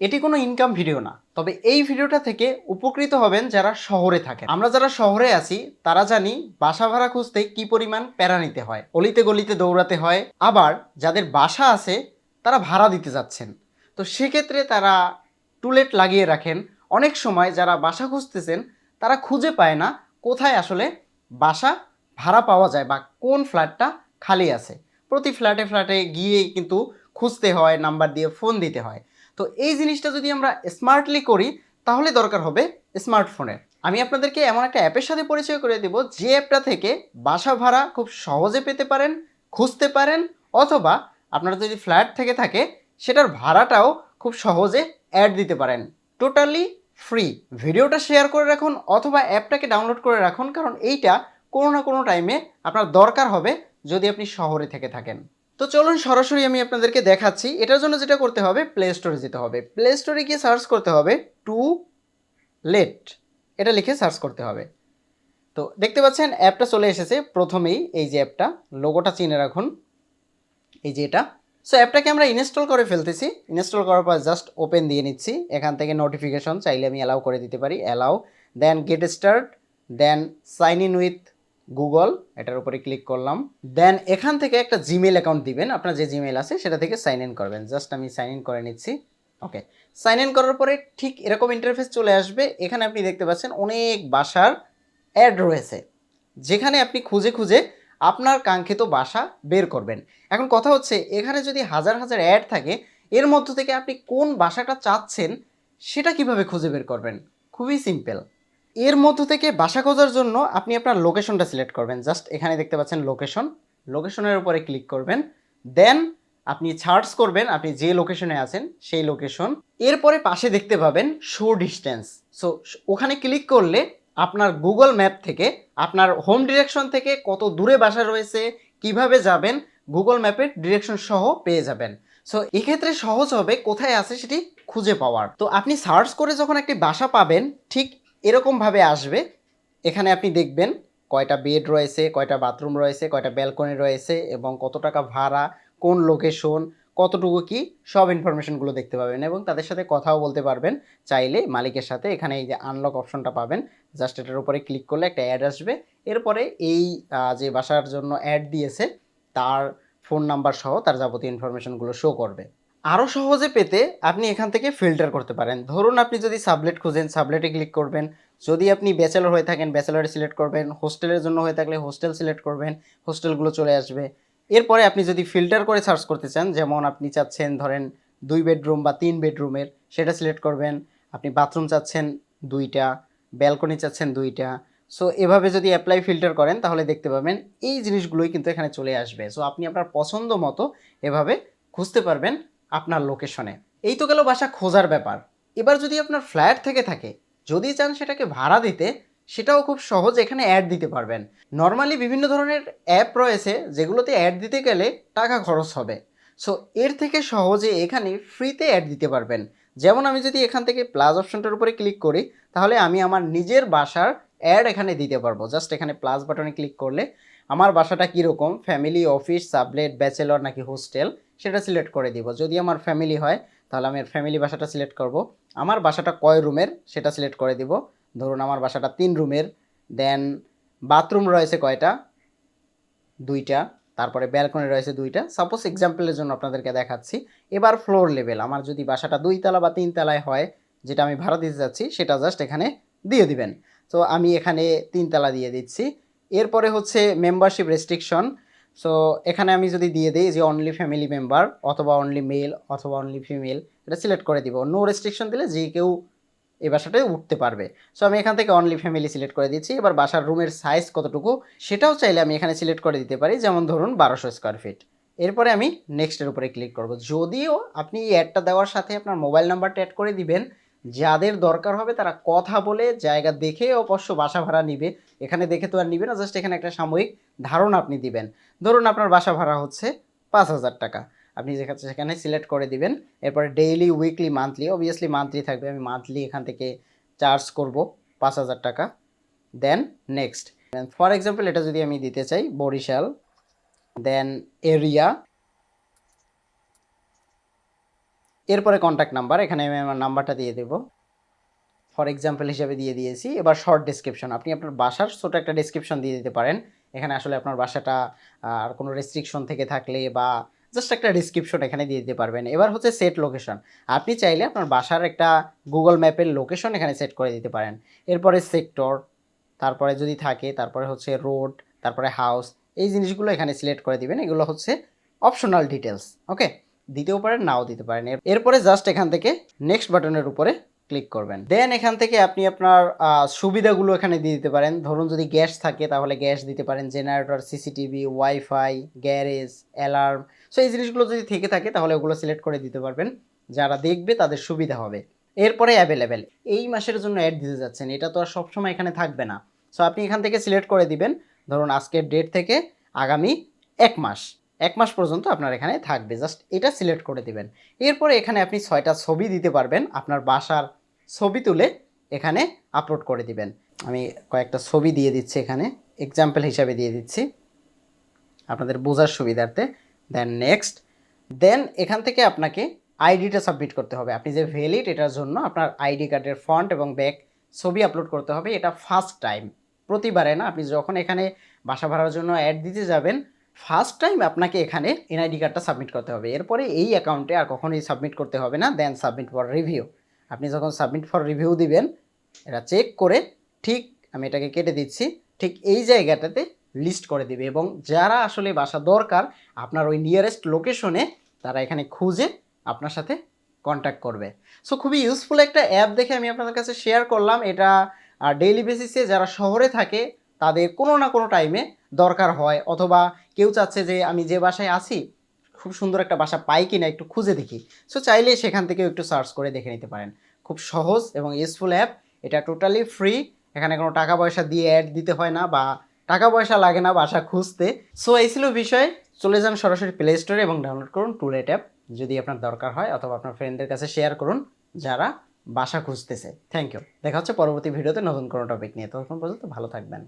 এটি কোনো income video না। তবে এই ভিডিওটা থেকে উপকৃত হবেন যারা শহরে থাকে আমরা যারা শহরে আছি, তারা জানি বাসা ভাড়া খুঁজতে কি পরিমাণ প্যারা নিতে হয়। অলিতে গলিতে দৌড়াতে হয়। আবার যাদের বাসা আছে, তারা ভাড়া দিতে যাচ্ছেন। তো সেক্ষেত্রে তারা টুলেট লাগিয়ে রাখেন। অনেক সময় যারা বাসা খুঁজতেছেন, তারা খুঁজে পায় না কোথায় আসলে বাসা ভাড়া পাওয়া যায় বা কোন ফ্ল্যাটটা খালি আছে। প্রতি ফ্ল্যাটে ফ্ল্যাটে গিয়ে কিন্তু খুঁজতে হয় নাম্বার দিয়ে ফোন দিতে হয়। তো এই জিনিসটা যদি আমরা স্মার্টলি করি, তাহলে দরকার হবে স্মার্টফোনের আমি আপনাদেরকে এমন একটা অ্যাপের সাথে পরিচয় করে দেব, যে অ্যাপটা থেকে বাসা ভাড়া খুব সহজে পেতে পারেন, খুঁজতে পারেন, অথবা আপনার যদি ফ্ল্যাট থেকে থাকে, সেটার ভাড়াটাও খুব সহজে অ্যাড দিতে পারেন। টোটালি ফ্রি ভিডিওটা শেয়ার করে রাখুন, অথবা অ্যাপটাকে ডাউনলোড করে রাখুন, কারণ এইটা কোনো না কোনো টাইমে আপনার দরকার হবে, যদি আপনি শহরে থেকে থাকেন। তো চলুন সরাসরি আমি আপনাদেরকে দেখাচ্ছি। এটার জন্য যেটা করতে হবে প্লে স্টোরে যেতে হবে। প্লে স্টোরে গিয়ে সার্চ করতে হবে টু লেট এটা লিখে সার্চ করতে হবে। তো দেখতে পাচ্ছেন, অ্যাপটা চলে এসেছে প্রথমেই, এই যে অ্যাপটা। লোগোটা চিনে রাখুন। এই যে এটা। সো অ্যাপটাকে আমরা ইনস্টল করে ফেলতেছি। ইনস্টল করার পর জাস্ট ওপেন দিয়ে নিচ্ছি। এখান থেকে নোটিফিকেশন চাইলে আমি অ্যালাউ করে দিতে পারি। Allow then get start then sign in with Google এটার উপরে ক্লিক করলাম। দেন এখান থেকে একটা জিমেল অ্যাকাউন্ট দিবেন। আপনার যে জিমেল আছে, সেটা থেকে সাইন ইন করবেন। জাস্ট আমি সাইন ইন করে নিচ্ছি। ওকে সাইন ইন করার পরে ঠিক এরকম ইন্টারফেস চলে আসবে। এখানে আপনি দেখতে পাচ্ছেন অনেক বাসার অ্যাড রয়েছে। যেখানে আপনি খুঁজে খুঁজে আপনার কাঙ্ক্ষিত বাসা বের করবেন। এখন কথা হচ্ছে, এখানে যদি হাজার হাজার অ্যাড থাকে, এর মধ্য থেকে আপনি কোন বাসাটা চাচ্ছেন, সেটা কীভাবে খুঁজে বের করবেন? খুবই সিম্পল এর মধ্য থেকে বাসা খোঁজার জন্য আপনি আপনার লোকেশনটা সিলেক্ট করবেন। জাস্ট এখানে দেখতে পাচ্ছেন লোকেশন। লোকেশনের উপরে ক্লিক করবেন। দেন আপনি সার্চ করবেন, আপনি যে লোকেশনে আছেন সেই লোকেশন। এরপরে পাশে দেখতে পাবেন শো ডিস্টেন্স। সো ওখানে ক্লিক করলে আপনার গুগল ম্যাপ থেকে, আপনার হোম ডিরেকশন থেকে কত দূরে বাসা রয়েছে, কীভাবে যাবেন, গুগল ম্যাপের ডিরেকশন সহ পেয়ে যাবেন। সো এক্ষেত্রে সহজ হবে কোথায় আছে সেটি খুঁজে পাওয়ার। তো আপনি সার্চ করে যখন একটি বাসা পাবেন, ঠিক এরকমভাবে আসবে। এখানে আপনি দেখবেন কয়টা বেড রয়েছে, কয়টা বাথরুম রয়েছে, কয়টা ব্যালকনি রয়েছে এবং কত টাকা ভাড়া, কোন লোকেশন, কতটুকু কি, সব ইনফরমেশনগুলো দেখতে পাবেন এবং তাদের সাথে কথাও বলতে পারবেন। চাইলে মালিকের সাথে এখানে এই যে আনলক অপশনটা পাবেন জাস্ট এটার উপরে ক্লিক করলে একটা অ্যাড আসবে। এরপরে এই যে বাসার জন্য অ্যাড দিয়েছে, তার ফোন নাম্বার সহ তার যাবতীয় ইনফরমেশনগুলো শো করবে। আরও সহজে পেতে আপনি এখান থেকে ফিল্টার করতে পারেন। ধরুন আপনি যদি সাবলেট খুঁজেন সাবলেটে ক্লিক করবেন। যদি আপনি ব্যাচেলর হয়ে থাকেন ব্যাচেলরে সিলেক্ট করবেন। হোস্টেলের জন্য হয়ে থাকলে হোস্টেল সিলেক্ট করবেন হোস্টেলগুলো চলে আসবে। এরপরে আপনি যদি ফিল্টার করে সার্চ করতে চান, যেমন আপনি চাচ্ছেন ধরেন দুই বেডরুম বা তিন বেডরুমের সেটা সিলেক্ট করবেন। আপনি বাথরুম চাচ্ছেন দুইটা ব্যালকনি চাচ্ছেন দুইটা। সো এভাবে যদি অ্যাপ্লাই ফিল্টার করেন, তাহলে দেখতে পাবেন এই জিনিসগুলোই কিন্তু এখানে চলে আসবে। সো আপনি আপনার পছন্দ মতো এভাবে খুঁজতে পারবেন। আপনার লোকেশনে এই তো গেল বাসা খোঁজার ব্যাপার। এবার যদি আপনার ফ্ল্যাট থেকে থাকে, যদি চান সেটাকে ভাড়া দিতে, সেটাও খুব সহজ এখানে অ্যাড দিতে পারবেন। নর্মালি বিভিন্ন ধরনের অ্যাপ রয়েছে, যেগুলোতে অ্যাড দিতে গেলে টাকা খরচ হবে। সো এর থেকে সহজে এখানে ফ্রিতে অ্যাড দিতে পারবেন। যেমন আমি যদি এখান থেকে প্লাস অপশনটার উপরে ক্লিক করি, তাহলে আমি আমার নিজের বাসার অ্যাড এখানে দিতে পারব। জাস্ট এখানে প্লাস বাটনে ক্লিক করলে আমার বাসাটা কীরকম? ফ্যামিলি অফিস সাবলেট ব্যাচেলর নাকি হোস্টেল সেটা সিলেক্ট করে দিব। যদি আমার ফ্যামিলি হয়, তাহলে আমি ফ্যামিলি বাসাটা সিলেক্ট করব। আমার বাসাটা কয় রুমের? সেটা সিলেক্ট করে দিব। ধরুন আমার বাসাটা তিন রুমের। দেন বাথরুম রয়েছে কয়টা? দুইটা। তারপরে ব্যালকনি রয়েছে দুইটা। সাপোজ এক্সাম্পলের জন্য আপনাদেরকে দেখাচ্ছি। এবার ফ্লোর লেভেল আমার যদি বাসাটা দুই তলা বা তিন তলায় হয়, যেটা আমি ভাড়া দিতে যাচ্ছি, সেটা জাস্ট এখানে দিয়ে দিবেন। তো আমি এখানে তিন তলা দিয়ে দিচ্ছি। এরপরে হচ্ছে মেম্বারশিপ রেস্ট্রিকশন সো এখানে আমি যদি দিয়ে দিই যে অনলি ফ্যামিলি মেম্বার অথবা অনলি মেল অথবা অনলি ফিমেল এটা সিলেক্ট করে দিব। নো রেস্ট্রিকশন দিলে যে কেউ এই বাসাটায় উঠতে পারবে। সো আমি এখান থেকে অনলি ফ্যামিলি সিলেক্ট করে দিচ্ছি। এবার বাসার রুমের সাইজ কতটুকু সেটাও চাইলে আমি এখানে সিলেক্ট করে দিতে পারি। যেমন ধরুন বারোশো স্কোয়ার ফিট এরপরে আমি নেক্সটের উপরে ক্লিক করব। যদিও আপনি এই অ্যাডটা দেওয়ার সাথে আপনার মোবাইল নাম্বারটা অ্যাড করে দিবেন যাদের দরকার হবে তারা কথা বলে, জায়গা দেখে অবশ্য বাসা ভাড়া নিবে। এখানে দেখে তো আর নিবে না জাস্ট এখানে একটা সাময়িক ধারণা আপনি দিবেন। ধরুন আপনার বাসা ভাড়া হচ্ছে পাঁচ হাজার টাকা। আপনি যেখানে সেখানে সিলেক্ট করে দিবেন। এরপরে daily weekly monthly obviously monthly থাকবে। আমি মান্থলি এখান থেকে চার্জ করব পাঁচ হাজার টাকা। দেন নেক্সট ফর এক্সাম্পল এটা যদি আমি দিতে চাই, বরিশাল দেন এরিয়া এরপরে কন্ট্যাক্ট নাম্বার এখানে আমি আমার নাম্বারটা দিয়ে দেবো। ফর এক্সাম্পল হিসেবে দিয়ে দিয়েছি, এবার শর্ট ডিসক্রিপশন আপনি আপনার বাসার ছোটো একটা ডিসক্রিপশন দিয়ে দিতে পারেন। এখানে আসলে আপনার বাসাটা আর কোনো রেস্ট্রিকশন থেকে থাকলে বা জাস্ট একটা ডিসক্রিপশন এখানে দিয়ে দিতে পারবেন। এবার হচ্ছে সেট লোকেশন আপনি চাইলে আপনার বাসার একটা গুগল ম্যাপের লোকেশন এখানে সেট করে দিতে পারেন। এরপরে সেক্টর তারপরে যদি থাকে, তারপরে হচ্ছে রোড তারপরে হাউস এই জিনিসগুলো এখানে সিলেক্ট করে দিবেন। এগুলো হচ্ছে অপশনাল ডিটেলস ওকে দিতেও পারেন, নাও দিতে পারেন। এর- এরপরে জাস্ট এখান থেকে নেক্সট বাটনের উপরে ক্লিক করবেন। দেন এখান থেকে আপনি আপনার সুবিধাগুলো এখানে দিয়ে দিতে পারেন। ধরুন যদি গ্যাস থাকে, তাহলে গ্যাস দিতে পারেন। Generator CCTV wifi garage alarm so এই জিনিসগুলো যদি থেকে থাকে, তাহলে ওগুলো সিলেক্ট করে দিতে পারবেন। যারা দেখবে, তাদের সুবিধা হবে। এরপরে অ্যাভেলেবেল এই মাসের জন্য অ্যাড দিতে যাচ্ছেন। এটা তো আর সবসময় এখানে থাকবে না। সো আপনি এখান থেকে সিলেক্ট করে দিবেন। ধরুন আজকের ডেট থেকে আগামী এক মাস। এক মাস পর্যন্ত আপনার এখানে থাকবে। জাস্ট এটা সিলেক্ট করে দিবেন। এরপরে এখানে আপনি ছয়টা ছবি দিতে পারবেন। আপনার বাসার ছবি তুলে এখানে আপলোড করে দিবেন। আমি কয়েকটা ছবি দিয়ে দিচ্ছি এখানে। এক্সাম্পল হিসাবে দিয়ে দিচ্ছি। আপনাদের বোঝার সুবিধার্থে। দেন নেক্সট দেন এখান থেকে আপনাকে আইডিটা সাবমিট করতে হবে। আপনি যে ভ্যালিড এটার জন্য আপনার আইডি কার্ডের ফ্রন্ট এবং ব্যাক ছবি আপলোড করতে হবে, এটা ফার্স্ট টাইম প্রতিবারে না, আপনি যখন এখানে বাসা ভাড়ার জন্য অ্যাড দিতে যাবেন ফার্স্ট টাইম আপনাকে এখানে এনআইডি কার্ডটা সাবমিট করতে হবে। এরপরে এই অ্যাকাউন্টে আর কখনোই সাবমিট করতে হবে না দেন সাবমিট ফর রিভিউ আপনি যখন সাবমিট ফর রিভিউ দিবেন, এটা চেক করে ঠিক আমি এটাকে কেটে দিচ্ছি, ঠিক এই জায়গাটাতে লিস্ট করে দিবে এবং যারা আসলে বাসা দরকার, আপনার ওই নিয়ারেস্ট লোকেশনে তারা এখানে খুঁজে আপনার সাথে কন্ট্যাক্ট করবে। সো খুবই ইউজফুল একটা অ্যাপ দেখে আমি আপনাদের কাছে শেয়ার করলাম। এটা ডেইলি বেসিসে যারা শহরে থাকে তাদের কোনো না কোনো টাইমে দরকার হয়। অথবা কেউ চাচ্ছে যে আমি যে বাসায় আছি, খুব সুন্দর একটা বাসা পাই কিনা একটু খুঁজে দেখি। সো চাইলে সেখান থেকেও একটু সার্চ করে দেখে নিতে পারেন। খুব সহজ এবং ইউজফুল অ্যাপ এটা টোটালি ফ্রি এখানে কোনো টাকা পয়সা দিয়ে অ্যাড দিতে হয় না বা টাকা পয়সা লাগে না বাসা খুঁজতে। সো এই ছিল বিষয়। চলে যান সরাসরি প্লে স্টোরে এবং ডাউনলোড করুন টুলেট অ্যাপ যদি আপনার দরকার হয় অথবা আপনার ফ্রেন্ডদের কাছে শেয়ার করুন যারা বাসা খুঁজতেছে। থ্যাংক ইউ দেখা হচ্ছে পরবর্তী ভিডিওতে নতুন কোনো টপিক নিয়ে। ততক্ষণ পর্যন্ত ভালো থাকবেন।